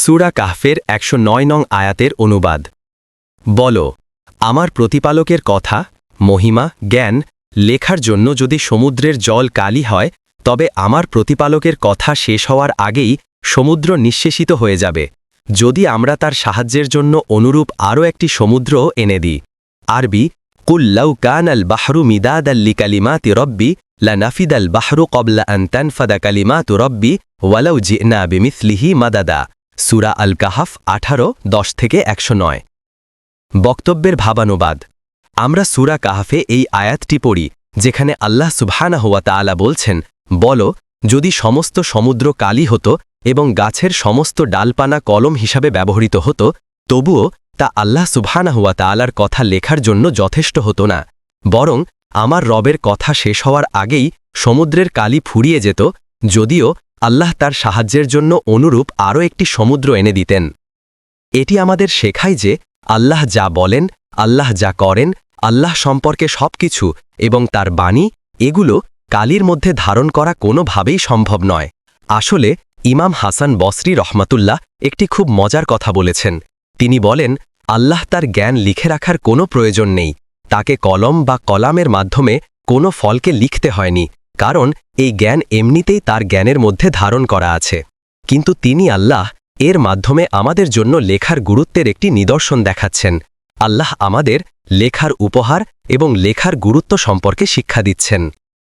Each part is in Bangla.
সুরা কাহফের একশো নয় নং আয়াতের অনুবাদ। বল, আমার প্রতিপালকের কথা, মহিমা, জ্ঞান, লেখার জন্য যদি সমুদ্রের জল কালি হয়, তবে আমার প্রতিপালকের কথা শেষ হওয়ার আগেই সমুদ্র নিঃশেষিত হয়ে যাবে। যদি আমরা তার সাহায্যের জন্য অনুরূপ আরও একটি সমুদ্র এনে দিই। আরবি কুল্লাউ কান আল বাহরু মিদাদ আল্লি কালিমাতি রব্বি লানাফিদ আল বাহরু কবলা আন্তান ফাদা কালিমাতু রব্বি, ওয়ালাউ জিনা বিমিথলিহি মাদাদা। সুরা আল কাহাফ আঠারো, দশ থেকে একশো নয়। বক্তব্যের ভাবানুবাদ। আমরা সুরা কাহাফে এই আয়াতটি পড়ি, যেখানে আল্লাহ সুবহানা হুয়া তাআলা বলছেন, বল, যদি সমস্ত সমুদ্র কালি হতো এবং গাছের সমস্ত ডালপানা কলম হিসাবে ব্যবহৃত হতো, তবুও তা আল্লাহ সুবহানা হুয়া তাআলার কথা লেখার জন্য যথেষ্ট হতো না। বরং, আমার রবের কথা শেষ হওয়ার আগেই সমুদ্রের কালি ফুরিয়ে যেত, যদিও আল্লাহ তার সাহায্যের জন্য অনুরূপ আরও একটি সমুদ্র এনে দিতেন। এটি আমাদের শেখায় যে আল্লাহ যা বলেন, আল্লাহ যা করেন, আল্লাহ সম্পর্কে সবকিছু এবং তার বাণী, এগুলো কালির মধ্যে ধারণ করা কোনোভাবেই সম্ভব নয়। আসলে ইমাম হাসান বসরি রহমাতুল্লাহ একটি খুব মজার কথা বলেছেন। তিনি বলেন, আল্লাহ তার জ্ঞান লিখে রাখার কোনো প্রয়োজন নেই। তাকে কলম বা কলামের মাধ্যমে কোনো ফলকে লিখতে হয়নি। কারণ এই জ্ঞান এমনিতেই তার জ্ঞানের মধ্যে ধারণ করা আছে। কিন্তু তিনি আল্লাহ, এর মাধ্যমে আমাদের জন্য লেখার গুরুত্বের একটি নিদর্শন দেখাচ্ছেন। আল্লাহ আমাদের লেখার উপহার এবং লেখার গুরুত্ব সম্পর্কে শিক্ষা দিচ্ছেন।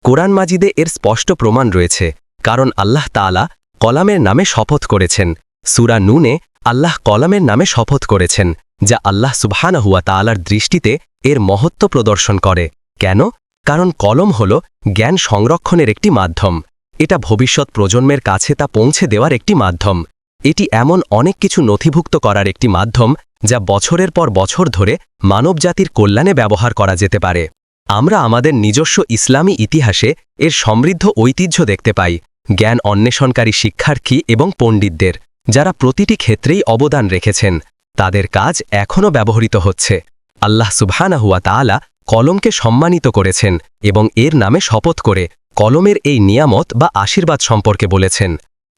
কোরআন মাজিদে এর স্পষ্ট প্রমাণ রয়েছে, কারণ আল্লাহ তাআলা কলামের নামে শপথ করেছেন। সুরা নুনে আল্লাহ কলামের নামে শপথ করেছেন, যা আল্লাহ সুবহানাহুয়া তাআলার দৃষ্টিতে এর মহত্ব প্রদর্শন করে। কেন? কারণ কলম হল জ্ঞান সংরক্ষণের একটি মাধ্যম। এটা ভবিষ্যৎ প্রজন্মের কাছে তা পৌঁছে দেওয়ার একটি মাধ্যম। এটি এমন অনেক কিছু নথিভুক্ত করার একটি মাধ্যম, যা বছরের পর বছর ধরে মানবজাতির কল্যাণে ব্যবহার করা যেতে পারে। আমরা আমাদের নিজস্ব ইসলামী ইতিহাসে এর সমৃদ্ধ ঐতিহ্য দেখতে পাই, জ্ঞান অন্বেষণকারী শিক্ষার্থী এবং পণ্ডিতদের, যারা প্রতিটি ক্ষেত্রেই অবদান রেখেছেন। তাদের কাজ এখনও ব্যবহৃত হচ্ছে। আল্লাহ সুবহানাহুয়া তাআলা কলমকে সম্মানিত করেছেন এবং এর নামে শপথ করে কলমের এই নিয়ামত বা আশীর্বাদ সম্পর্কে বলেছেন।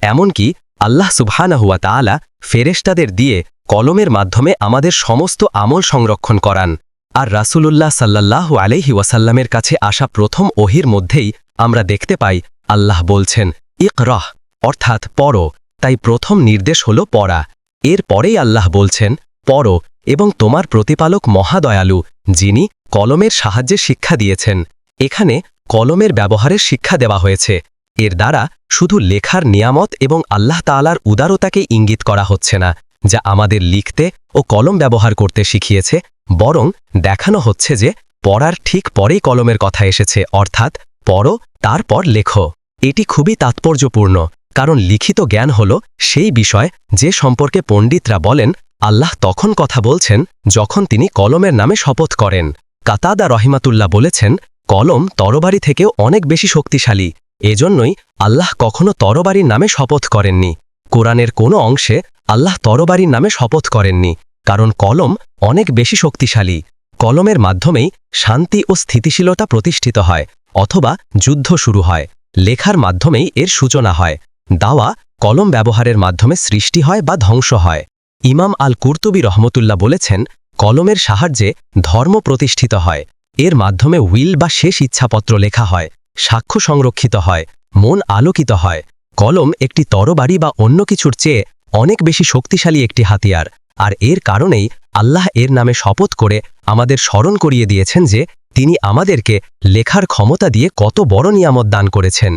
এমনকি আল্লাহ সুবহানাহুয়া তাআলা ফেরেশতাদের দিয়ে কলমের মাধ্যমে আমাদের সমস্ত আমল সংরক্ষণ করান। আর রাসূলুল্লাহ সাল্লাল্লাহু আলাইহি ওয়াসাল্লামের কাছে আসা প্রথম ওহির মধ্যেই আমরা দেখতে পাই আল্লাহ বলছেন, ইকরাহ অর্থাৎ পড়ো, তাই প্রথম নির্দেশ হল পড়া। এর পরেই আল্লাহ বলছেন, পড়ো এবং তোমার প্রতিপালক মহাদয়ালু, যিনি কলমের সাহায্যে শিক্ষা দিয়েছেন। এখানে কলমের ব্যবহারের শিক্ষা দেওয়া হয়েছে। এর দ্বারা শুধু লেখার নিয়ামত এবং আল্লাহ তাআলার উদারতাকে ইঙ্গিত করা হচ্ছে না, যা আমাদের লিখতে ও কলম ব্যবহার করতে শিখিয়েছে, বরং দেখানো হচ্ছে যে পড়ার ঠিক পরেই কলমের কথা এসেছে, অর্থাৎ পড়ো, তারপর লেখো। এটি খুবই তাৎপর্যপূর্ণ, কারণ লিখিত জ্ঞান হল সেই বিষয় যে সম্পর্কে পণ্ডিতরা বলেন আল্লাহ তখন কথা বলছেন, যখন তিনি কলমের নামে শপথ করেন। কাতাদা রহিমাতুল্লাহ বলেছেন, কলম তরবারি থেকেও অনেক বেশি শক্তিশালী। এজন্যই আল্লাহ কখনো তরবারির নামে শপথ করেননি। কোরআনের কোনো অংশে আল্লাহ তরবারির নামে শপথ করেননি, কারণ কলম অনেক বেশি শক্তিশালী। কলমের মাধ্যমেই শান্তি ও স্থিতিশীলতা প্রতিষ্ঠিত হয়, অথবা যুদ্ধ শুরু হয়। লেখার মাধ্যমেই এর সূচনা হয়। দাওয়া কলম ব্যবহারের মাধ্যমে সৃষ্টি হয় বা ধ্বংস হয়। ইমাম আল কুর্তুবি রহমতুল্লাহ বলেছেন, কলমের সাহায্যে ধর্ম প্রতিষ্ঠিত হয়। এর মাধ্যমে উইল বা শেষ ইচ্ছাপত্র লেখা হয়, সাক্ষ্য সংরক্ষিত হয়, মন আলোকিত হয়। কলম একটি তরবারি বা অন্য কিছুর চেয়ে অনেক বেশি শক্তিশালী একটি হাতিয়ার, আর এর কারণেই আল্লাহ এর নামে শপথ করে আমাদের স্মরণ করিয়ে দিয়েছেন যে তিনি আমাদেরকে লেখার ক্ষমতা দিয়ে কত বড় নিয়ামত দান করেছেন।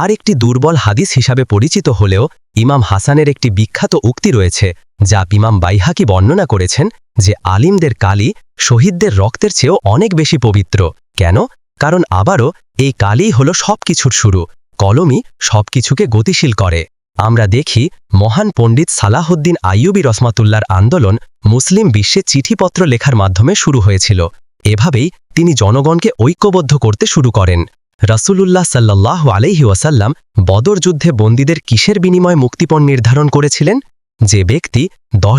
আর একটি দুর্বল হাদিস হিসাবে পরিচিত হলেও ইমাম হাসানের একটি বিখ্যাত উক্তি রয়েছে, যা ইমাম বাইহাকি বর্ণনা করেছেন যে আলিমদের কালি শহীদদের রক্তের চেয়েও অনেক বেশি পবিত্র। কেন? কারণ আবারও এই কালই হল সবকিছুর শুরু, কলমই সবকিছুকে গতিশীল করে। আমরা দেখি মহান পণ্ডিত সালাহউদ্দিন আইয়ুবি রসমাতুল্লার আন্দোলন মুসলিম বিশ্বে চিঠিপত্র লেখার মাধ্যমে শুরু হয়েছিল। এভাবেই তিনি জনগণকে ঐক্যবদ্ধ করতে শুরু করেন। রাসূলুল্লাহ সাল্লাহ আলাইহি ওয়াসাল্লাম বদর যুদ্ধে বন্দীদের কিসের বিনিময়ে মুক্তিপণ নির্ধারণ করেছিলেন? যে ব্যক্তি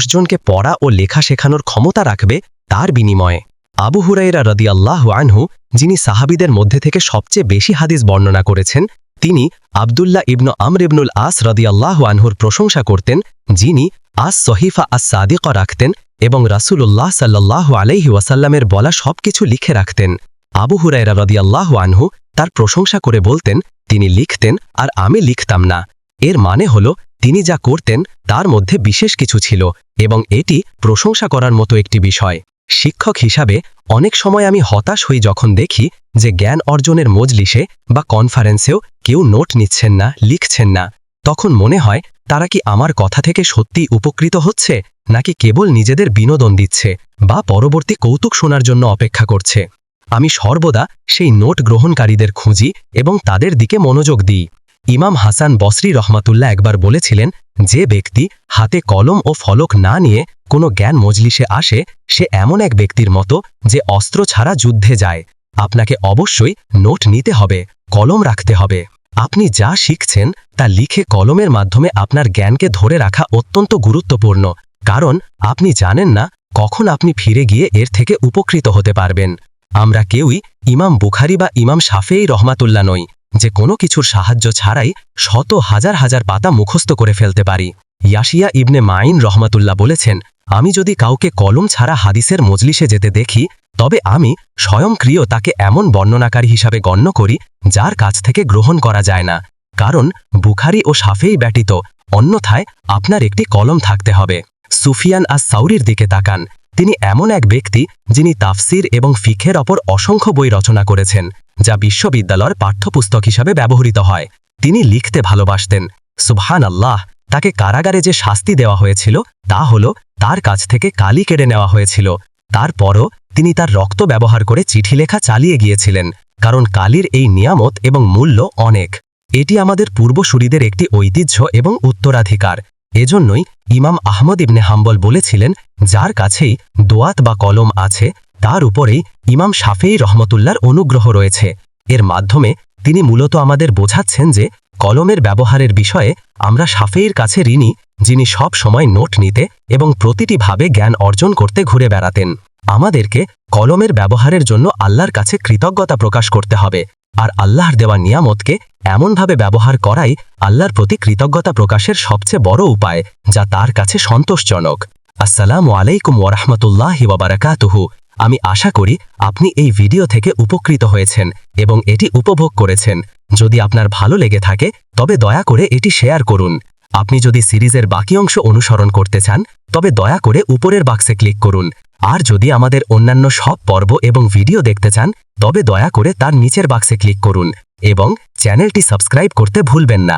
জনকে পড়া ও লেখা শেখানোর ক্ষমতা রাখবে, তার বিনিময়ে। আবু হুরাইরা রদি আল্লাহ আনহু, যিনি সাহাবিদের মধ্যে থেকে সবচেয়ে বেশি হাদিস বর্ণনা করেছেন, তিনি আবদুল্লাহ ইবনু আমর ইবনুল আস রদি আল্লাহ আনহুর প্রশংসা করতেন, যিনি আজ সহিফা আস সাদিক রাখতেন এবং রাসূলুল্লাহ সাল্লাহ আলাইহি ওয়াসাল্লামের বলা সবকিছু লিখে রাখতেন। আবু হুরায়রা রদিয়াল্লাহু আনহু তার প্রশংসা করে বলতেন, তিনি লিখতেন আর আমি লিখতাম না। এর মানে হল, তিনি যা করতেন, তার মধ্যে বিশেষ কিছু ছিল এবং এটি প্রশংসা করার মতো একটি বিষয়। শিক্ষক হিসাবে, অনেক সময় আমি হতাশ হই যখন দেখি যে জ্ঞান অর্জনের মজলিসে বা কনফারেন্সেও কেউ নোট নিচ্ছেন না, লিখছেন না। তখন মনে হয়, তারা কি আমার কথা থেকে সত্যি উপকৃত হচ্ছে, নাকি কেবল নিজেদের বিনোদন দিচ্ছে বা পরবর্তী কৌতুক শোনার জন্য অপেক্ষা করছে? আমি সর্বদা সেই নোট গ্রহণকারীদের খুঁজি এবং তাদের দিকে মনোযোগ দিই। ইমাম হাসান বসরি রহমাতুল্লাহ একবার বলেছিলেন, যে ব্যক্তি হাতে কলম ও ফলক না নিয়ে কোনো জ্ঞান মজলিসে আসে, সে এমন এক ব্যক্তির মতো যে অস্ত্র ছাড়া যুদ্ধে যায়। আপনাকে অবশ্যই নোট নিতে হবে, কলম রাখতে হবে। আপনি যা শিখছেন তা লিখে কলমের মাধ্যমে আপনার জ্ঞানকে ধরে রাখা অত্যন্ত গুরুত্বপূর্ণ, কারণ আপনি জানেন না কখন আপনি ফিরে গিয়ে এর থেকে উপকৃত হতে পারবেন। আমরা কেউই ইমাম বুখারি বা ইমাম সাফেই রহমাতুল্লা নই, যে কোনো কিছুর সাহায্য ছাড়াই শত হাজার হাজার পাতা মুখস্থ করে ফেলতে পারি। ইয়াশিয়া ইবনে মাইন রহমাতুল্লাহ বলেছেন, আমি যদি কাউকে কলম ছাড়া হাদিসের মজলিসে যেতে দেখি, তবে আমি স্বয়ংক্রিয় তাকে এমন বর্ণনাকারী হিসাবে গণ্য করি, যার কাছ থেকে গ্রহণ করা যায় না। কারণ বুখারি ও সাফেই ব্যতীত অন্যথায় আপনার একটি কলম থাকতে হবে। সুফিয়ান আস সাউরির দিকে তাকান। তিনি এমন এক ব্যক্তি যিনি তাফসির এবং ফিখের অপর অসংখ্য বই রচনা করেছেন, যা বিশ্ববিদ্যালয়ের পাঠ্যপুস্তক হিসাবে ব্যবহৃত হয়। তিনি লিখতে ভালোবাসতেন। সুবহান আল্লাহ তাকে কারাগারে যে শাস্তি দেওয়া হয়েছিল, তা হল তার কাছ থেকে কালি কেড়ে নেওয়া হয়েছিল। তারপরও তিনি তার রক্ত ব্যবহার করে চিঠি লেখা চালিয়ে গিয়েছিলেন, কারণ কালির এই নিয়ামত এবং মূল্য অনেক। এটি আমাদের পূর্বসূরিদের একটি ঐতিহ্য এবং উত্তরাধিকার। এজন্যই ইমাম আহমদ ইবনে হাম্বল বলেছিলেন, যার কাছেই দোয়াত বা কলম আছে, তার উপরেই ইমাম শাফেই রহমতুল্লার অনুগ্রহ রয়েছে। এর মাধ্যমে তিনি মূলত আমাদের বোঝাচ্ছেন যে, কলমের ব্যবহারের বিষয়ে আমরা সাফেইর কাছে ঋণী, যিনি সব সময় নোট নিতে এবং প্রতিটি ভাবে জ্ঞান অর্জন করতে ঘুরে বেড়াতেন। আমাদেরকে কলমের ব্যবহারের জন্য আল্লাহর কাছে কৃতজ্ঞতা প্রকাশ করতে হবে। আর আল্লাহর দেওয়া নিয়ামতকে এমনভাবে ব্যবহার করাই আল্লাহর প্রতি কৃতজ্ঞতা প্রকাশের সবচেয়ে বড় উপায়, যা তার কাছে সন্তোষজনক। আসসালামু আলাইকুম ওরহমতুল্লাহ ওবরাকাতুহু আমি আশা করি আপনি এই ভিডিও থেকে উপকৃত হয়েছেন এবং এটি উপভোগ করেছেন। যদি আপনার ভালো লেগে থাকে, তবে দয়া করে এটি শেয়ার করুন। আপনি যদি সিরিজের বাকি অংশ অনুসরণ করতে চান, তবে দয়া করে উপরের বাক্সে ক্লিক করুন। আর যদি আমাদের অন্যান্য সব পর্ব এবং ভিডিও দেখতে চান, তবে দয়া করে তার নিচের বাক্সে ক্লিক করুন এবং চ্যানেলটি সাবস্ক্রাইব করতে ভুলবেন না।